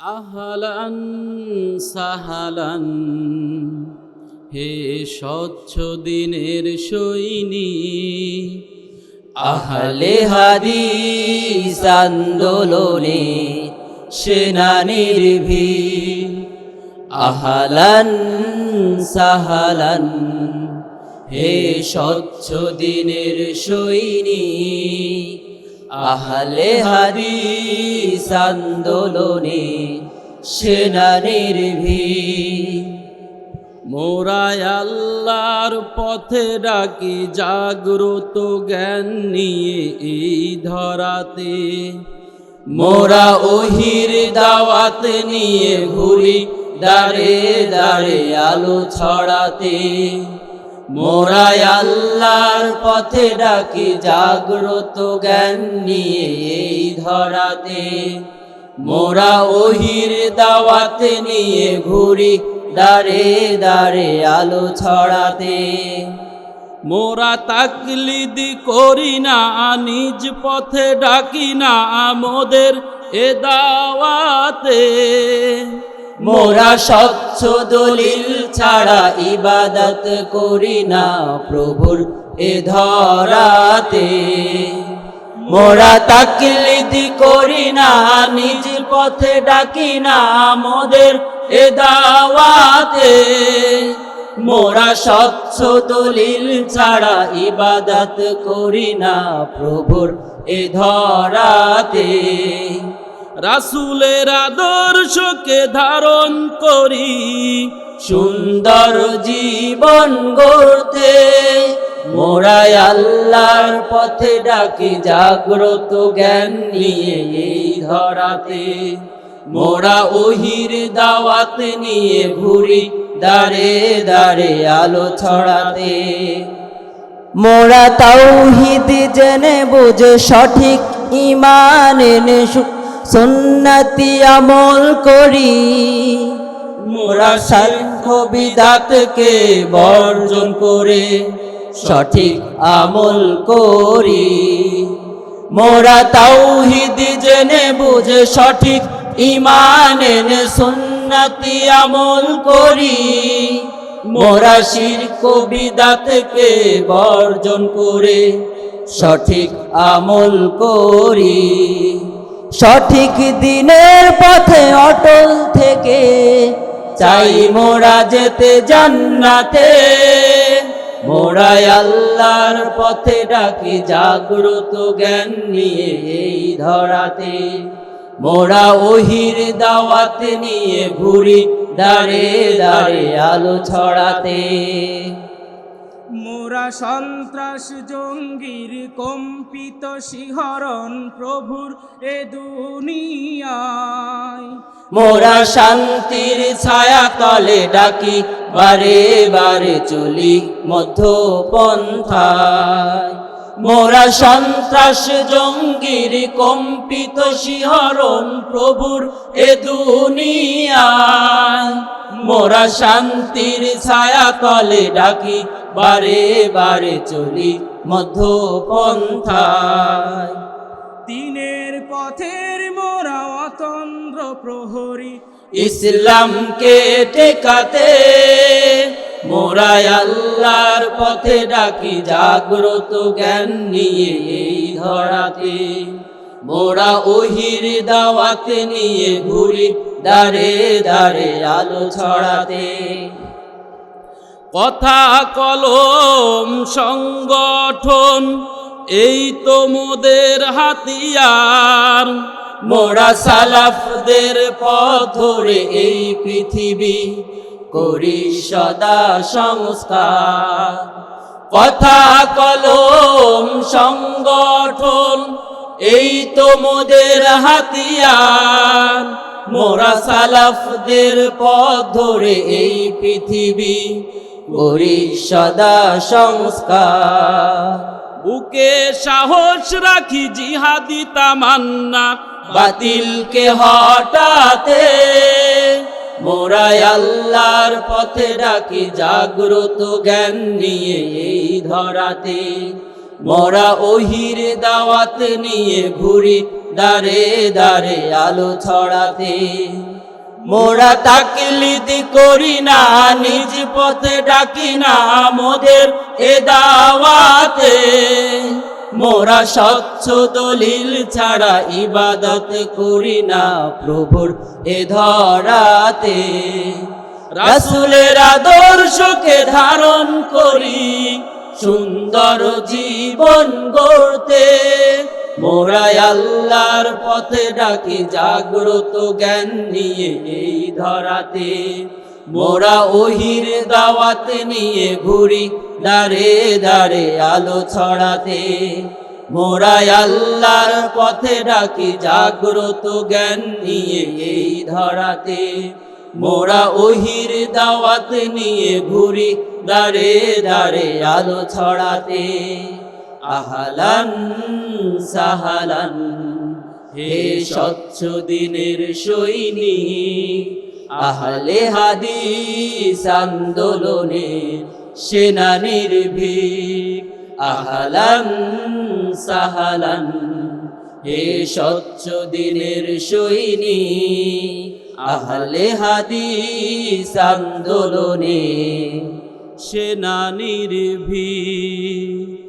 আহলান সাহালান, হে স্বচ্ছ দিনের সৈনী আহলে হাদিস আন্দোলনে সেনানির ভিড় আহলান সাহালান, হে স্বচ্ছ দিনের সৈনী আহলে হাদিস আন্দোলনে সেনানির ভিড় মোরায় আল্লাহর পথে ডাকি জাগ্রত জ্ঞান নিয়ে এই ধরাতে। মোরা ওহির দাওয়াত নিয়ে ঘুরি দাঁড়ে দাঁড়ে আলো ছড়াতে। মোরা আল্লাহর পথে ডাকি জাগ্রত জ্ঞান নিয়ে এই ধরাতে। মোরা ওহির দাওয়াতে নিয়ে ঘুরি দাঁড়ে দাঁড়ে আলো ছড়াতে। মোরা তাকলিদি করি না, নিজ পথে ডাকি না মোদের এ দাওয়াতে। মোরা স্বচ্ছ দলিল ছাড়া ইবাদত করি না প্রভুর এ ধরাতে। মোরা তাকলিদি করি না, নিজ পথে ডাকি না মোদের এ দাওয়াতে। মোরা স্বচ্ছ দলিল ছাড়া ইবাদত করি না প্রভুর এ ধরাতে। রাসুলের আদর্শকে ধারণ করি, সুন্দর জীবন গড়তে। মোরাই আল্লাহর পথে ডাকি, জাগ্রত জ্ঞান নিয়ে এই ধরাতে। মোরা ওহির দাওয়াত নিয়ে ঘুরি দাঁড়ে দাঁড়ে আলো ছড়াতে। মোরা তাওহিদ জেনে বুঝে সঠিক ইমান এনে সুন্নতি আমল করি। মোরা সাক্ষ্য বিদাতকে বর্জন করে, সঠিক আমল করি। মোরা তাওহিদ জেনে বুঝে সঠিক ইমান এনে সুন্নতি আমল করি। মোরা শিরক বিদাতকে বর্জন করে, সঠিক আমল করি। সঠিক দিনের পথে অটল থেকে চাই মোরা যেতে জান্নাতে। মোরাই আল্লাহর পথে ডাকি জাগ্রত জ্ঞান নিয়ে এই ধরাতে। মোরা ওহির দাওয়াত নিয়ে ঘুরি দাঁড়ে দাঁড়ে আলো ছড়াতে। মোরা সন্ত্রাস জঙ্গির কম্পিত শিহরণ প্রভুর এ দুনিয়ায়। মোরা শান্তির ছায়া তলে ডাকি, বারে বারে চলি মধ্য পন্থায় মোরা সন্ত্রাস জঙ্গির কম্পিত শিহরণ প্রভুর এ দুনিয়ায় মোরা শান্তির ছায়া তলে ডাকি বারে বারে চলি মধ্য পন্থায় দিনের পথের মোরা অতন্দ্র প্রহরী। ইসলামকে টেকাতে মোরাই আল্লাহর পথে ডাকি, জাগ্রত জ্ঞান নিয়ে এই ধরাতে। মোরা ওহির দাওয়াত নিয়ে ঘুরি দাঁড়ে দাঁড়ে আলো ছড়াতে। কথা কলম সংগঠন, এই তো মোদের হাতিয়ার। মোরা সালাফদের পথ ধরে এই পৃথিবী করি সদা সংস্কার। কথা কলম সংগঠন এই তো মোদের হাতিয়ার। মোরা সালাফদের পথ ধরে এই পৃথিবী করি সদা সংস্কার। বুকে সাহস রাখি জিহাদি তামান্না। বাতিলকে হটাতে মোরাই আল্লাহর পথে ডাকি, জাগ্রত জ্ঞান নিয়ে এই ধরাতে। মোরা ওহির দাওয়াত নিয়ে ঘুরি দারে দারে আলো ছড়াতে। মোরা তাকলিদ করি না, নিজ পথে ডাকি না, মোদের এ দাওয়াতে। মোরা স্বচ্ছ দলিল ছাড়া ইবাদত করি না প্রভুর এ ধরাতে। রাসুলের আদর্শকে ধারণ করি, সুন্দর জীবন গড়তে। মোরাই আল্লাহর পথে ডাকি, জাগ্রত জ্ঞান নিয়ে এই ধরাতে। মোরা ওহির দাওয়াত নিয়ে ঘুরি দারে দারে আলো ছড়াতে। মোরা আল্লাহর পথে ডাকি, জাগ্রত জ্ঞান নিয়ে এই ধরাতে। মোরা ওহির দাওয়াত নিয়ে ঘুরি দারে দারে আলো ছড়াতে। আহালান সাহালান, হে স্বচ্ছ দিনের সৈনিক আহলে হাদিস আন্দোলনে সেনা নির্ভীক আহলান সাহালান, হে স্বচ্ছ দিনের সৈনিক আহলে হাদিস আন্দোলনে সেনা নির্ভীক